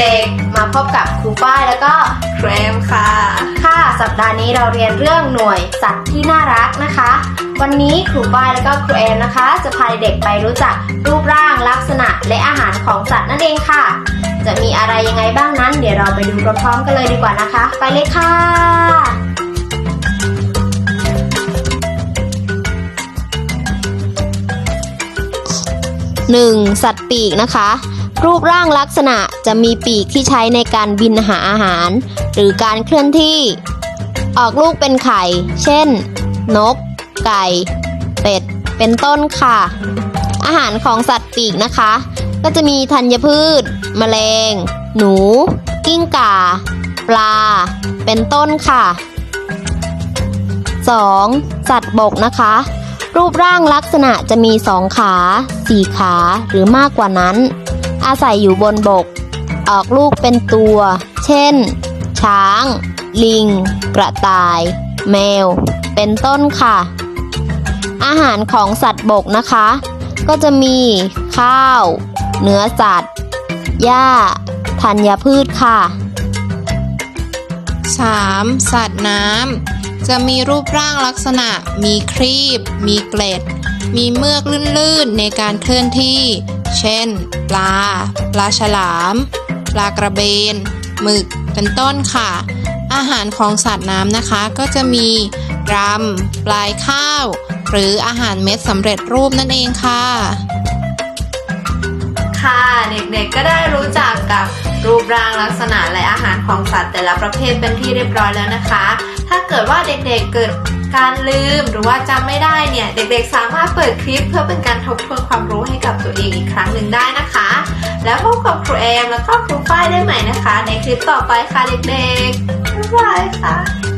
เด็กมาพบกับครูป้ายแล้วก็เครมค่ะ ค่ะ สัปดาห์นี้เราเรียนเรื่องหน่วยสัตว์ที่น่ารักนะคะ วันนี้ครูป้ายแล้วก็ครูแอมนะคะ จะพาเด็กไปรู้จักรูปร่างลักษณะและอาหารของสัตว์นั่นเองค่ะ จะมีอะไรยังไงบ้างนั้น เดี๋ยวเราไปดูพร้อมๆกันเลยดีกว่านะคะ ไปเลยค่ะ 1. สัตว์ปีกนะคะ รูปร่างลักษณะจะมีปีกที่ใช้ในการบินหาอาหาร หรือการเคลื่อนที่ ออกลูกเป็นไข่ เช่น นก ไก่ เป็ด เป็นต้นค่ะ อาหารของสัตว์ปีกนะคะ ก็จะมีธัญพืช แมลง หนู กิ้งก่า ปลา เป็นต้นค่ะ 2. สัตว์บกนะคะ รูปร่างลักษณะจะมีสองขาสี่ขาหรือมากกว่านั้น อาศัยอยู่บนบก ออกลูกเป็นตัว เช่น ช้าง ลิง กระต่าย แมว เป็นต้นค่ะ อาหารของสัตว์บกนะคะ ก็จะมีข้าว เนื้อสัตว์ หญ้า ธัญพืชค่ะ 3. สัตว์น้ำ จะมีรูปร่างลักษณะ มีครีบ มีเกล็ด มีเมือกลื่นๆ ในการเคลื่อนที่ เช่น ปลา ปลาฉลาม ปลากระเบน หมึก เป็นต้นค่ะ อาหารของสัตว์น้ำนะคะ ก็จะมีรำปลายข้าว หรืออาหารเม็ดสำเร็จรูปนั่นเองค่ะ ค่ะ เด็กๆก็ได้รู้จักกับรูปร่างลักษณะและอาหารของสัตว์แต่ละประเภทเป็นที่เรียบร้อยแล้วนะคะ ถ้าเกิดว่าเด็กๆเกิดการลืมหรือว่าจำไม่ได้เนี่ยเด็กๆ สามารถเปิดคลิปเพื่อเป็นการทบทวนความรู้ให้กับตัวเองอีกครั้งหนึ่งได้นะคะ แล้วพบกับครูแอมแล้วก็ครูฝ้ายได้ใหม่นะคะ ในคลิปต่อไปค่ะเด็กๆบ๊ายบายค่ะ